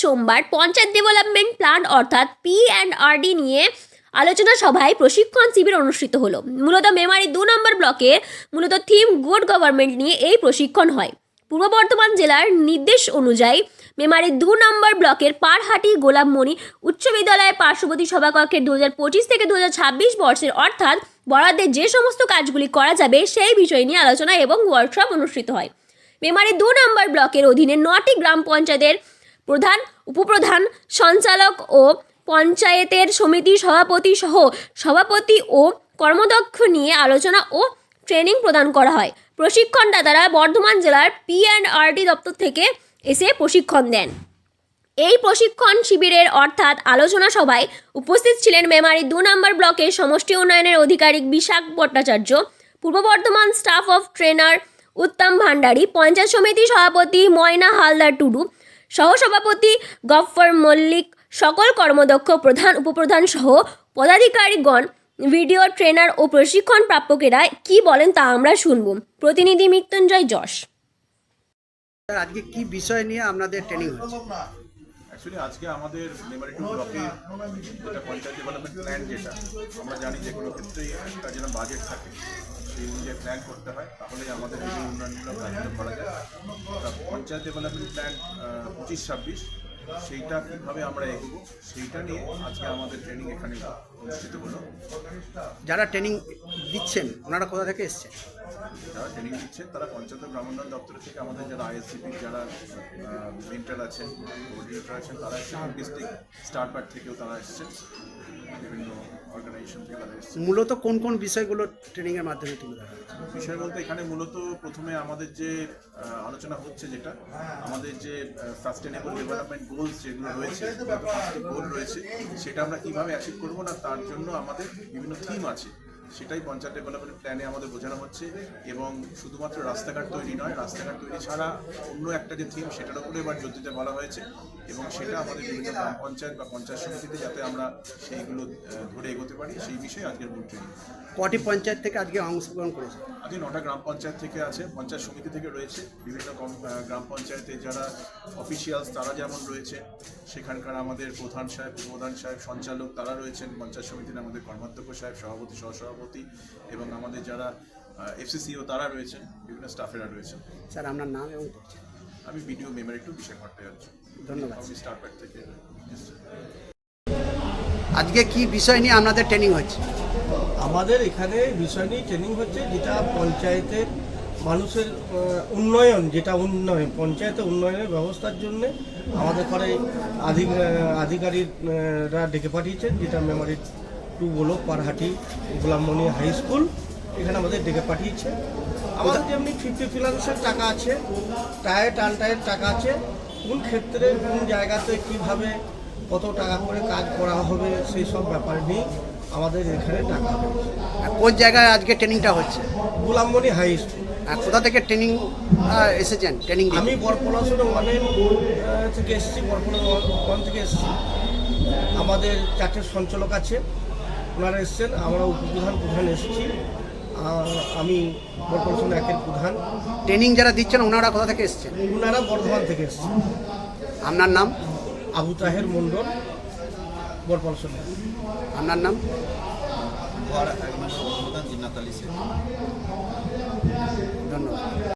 সোমবার panchayat development plan অর্থাৎ P and RD নিয়ে আলোচনা সভায় প্রশিক্ষণ শিবির অনুষ্ঠিত হলো। মূলত মেমারি দু নম্বর ব্লকে মূলত থিম গুড গভর্নমেন্ট নিয়ে এই প্রশিক্ষণ হয়। পূর্ব বর্ধমান জেলার নির্দেশ অনুযায়ী মেমারি দু নম্বর ব্লকের পারহাটি গোলাপমণি উচ্চ বিদ্যালয়ের পার্শ্ববর্তী সভাকক্ষের দু হাজার পঁচিশ থেকে দু হাজার ছাব্বিশ বর্ষের অর্থাৎ বরাদ্দের যে সমস্ত কাজগুলি করা যাবে সেই বিষয় নিয়ে আলোচনা এবং ওয়ার্কশপ অনুষ্ঠিত হয়। মেমারি দু নম্বর ব্লকের অধীনে নটি গ্রাম পঞ্চায়েতের প্রধান, উপপ্রধান, সঞ্চালক ও পঞ্চায়েতের সমিতি সভাপতি সহ সভাপতি ও কর্মদক্ষ নিয়ে আলোচনা ও ট্রেনিং প্রদান করা হয়। প্রশিক্ষণদাতারা বর্ধমান জেলার পি অ্যান্ড আরটি দপ্তর থেকে এসে প্রশিক্ষণ দেন। এই প্রশিক্ষণ শিবিরের অর্থাৎ আলোচনা সভায় উপস্থিত ছিলেন মেমারি দু নম্বর ব্লকের সমষ্টি উন্নয়নের আধিকারিক Bishakh Bhattacharya, Purba Bardhaman staff of trainer Uttam Bhandari panchayat samiti সভাপতি ময়না হালদার টুডু সহসভাপতি গফফর মল্লিক সকল কর্মদক্ষ প্রধান উপপ্রধান সহ পদাধিকারীগণ ভিডিও ট্রেনার ও প্রশিক্ষণ প্রাপকেরা কি বলেন তা আমরা শুনব। প্রতিনিধি মৃত্যুঞ্জয় যশ। আজকে কি বিষয় নিয়ে আপনাদের ট্রেনিং হচ্ছে? অ্যাকচুয়ালি আজকে আমাদের মেমারিটু ব্লকে যেটা পঞ্চায়েত ডেভেলপমেন্ট প্ল্যান যেটা আমরা জানি যে কোনো ক্ষেত্রেই একটা যেন বাজেট থাকে। সেই অনুযায়ী প্ল্যান করতে হয় তাহলেই আমাদের বিভিন্ন উন্নয়নমূলক কাজগুলো করা যায়। পঞ্চায়েত ডেভেলপমেন্ট প্ল্যান পঁচিশ ছাব্বিশ সেইটা কীভাবে আমরা এগোবো সেইটা নিয়ে আজকে আমাদের ট্রেনিং এখানে অনুষ্ঠিত হলো। যারা ট্রেনিং দিচ্ছেন ওনারা কোথা থেকে এসছেন? যারা ট্রেনিং দিচ্ছেন তারা পঞ্চায়েত গ্রামোন্নয়ন দপ্তর থেকে আমাদের যারা আইএসসিপির যারা মেন্টাল আছেন কোঅর্ডিনেটর আছেন তারা এসেছেন। ডিস্ট্রিক্ট স্টারপার্ট থেকেও তারা এসেছেন। বিভিন্ন অর্গানাইজেশন থেকে তারা এসেছেন মূলত কোন কোন বিষয়গুলো ট্রেনিংয়ের মাধ্যমে তুলে ধরা বিষয় বলতে এখানে মূলত প্রথমে আমাদের যে আলোচনা হচ্ছে যেটা আমাদের যে সাস্টেনেবল ডেভেলপমেন্ট গোলস যেগুলো রয়েছে গোল রয়েছে সেটা আমরা কীভাবে অ্যাচিভ করব না তার জন্য আমাদের বিভিন্ন থিম আছে। সেটাই পঞ্চায়েত ডেভেলপমেন্ট প্ল্যানে আমাদের বোঝানো হচ্ছে এবং শুধুমাত্র রাস্তাঘাট তৈরি নয় রাস্তাঘাট তৈরি ছাড়া অন্য একটা যে থিম সেটার উপরে এবার জোর দিতে বলা হয়েছে এবং সেটা আমাদের বিভিন্ন গ্রাম পঞ্চায়েত বা পঞ্চায়েত সমিতিতে যাতে আমরা সেইগুলো ধরে এগোতে পারি সেই বিষয়ে আজকের মূল ট্রেনিং কটি পঞ্চায়েত থেকে আজকে অংশগ্রহণ করেছে? আজকে নটা গ্রাম পঞ্চায়েত থেকে আছে পঞ্চায়েত সমিতি থেকে রয়েছে বিভিন্ন গ্রাম পঞ্চায়েতে যারা অফিসিয়ালস তারা যেমন রয়েছে সেখানকার আমাদের প্রধান সাহেব উপপ্রধান সাহেব সঞ্চালক তারা রয়েছেন পঞ্চায়েত সমিতির আমাদের কর্মাধ্যক্ষ সাহেব সভাপতি সহসভাপতি এবং আমাদের যারা এফসিসিও তারা রয়েছেন বিভিন্ন স্টাফেরা রয়েছেন। স্যার আপনার নাম এবং আমি ভিডিও মেমোরি টু বিশাখ ভট্টাচার্য। ধন্যবাদ। থেকে আজকে কি বিষয় নিয়ে আপনাদের ট্রেনিং হচ্ছে? আমাদের এখানে বিষয় নিয়ে ট্রেনিং হচ্ছে যেটা পঞ্চায়েতের মানুষের উন্নয়ন যেটা উন্নয়ন পঞ্চায়েতে উন্নয়নের ব্যবস্থার জন্য আমাদের ঘরে আধিক আধিকারিকরা ডেকে পাঠিয়েছেন যেটা Memari two Golak Parhati Golammani high school এখানে আমাদের ডেকে পাঠিয়েছে। আমাদের যেমনি ফিফটি ফিনান্সের টাকা আছে টায়ার টান টায়ের টাকা আছে কোন ক্ষেত্রে কোন জায়গাতে কীভাবে কত টাকা করে কাজ করা হবে সেই সব ব্যাপার নিয়ে আমাদের এখানে টাকা আর কোন জায়গায় আজকে ট্রেনিংটা হচ্ছে? Golammani high school. কোথা থেকে ট্রেনিং এসেছেন? ট্রেনিং আমি বরপলাশন ওয়ানের আহ, থেকে এসেছি বরপলা ওয়ান থেকে এসেছি। আমাদের চারটে সঞ্চালক আছে ওনারা এসছেন আমরা উপপ্রধান প্রধান এসেছি। আর আমি বরপলাশন একের প্রধান। ট্রেনিং যারা দিচ্ছেন ওনারা কোথা থেকে এসছেন? ওনারা বর্ধমান থেকে এসেছেন। আপনার নাম? আবু তাহের মণ্ডল বরপলাশন আপনার নাম? ঘর এক নম্বর অনুমোদন জিন্নাত আলী ধন্যবাদ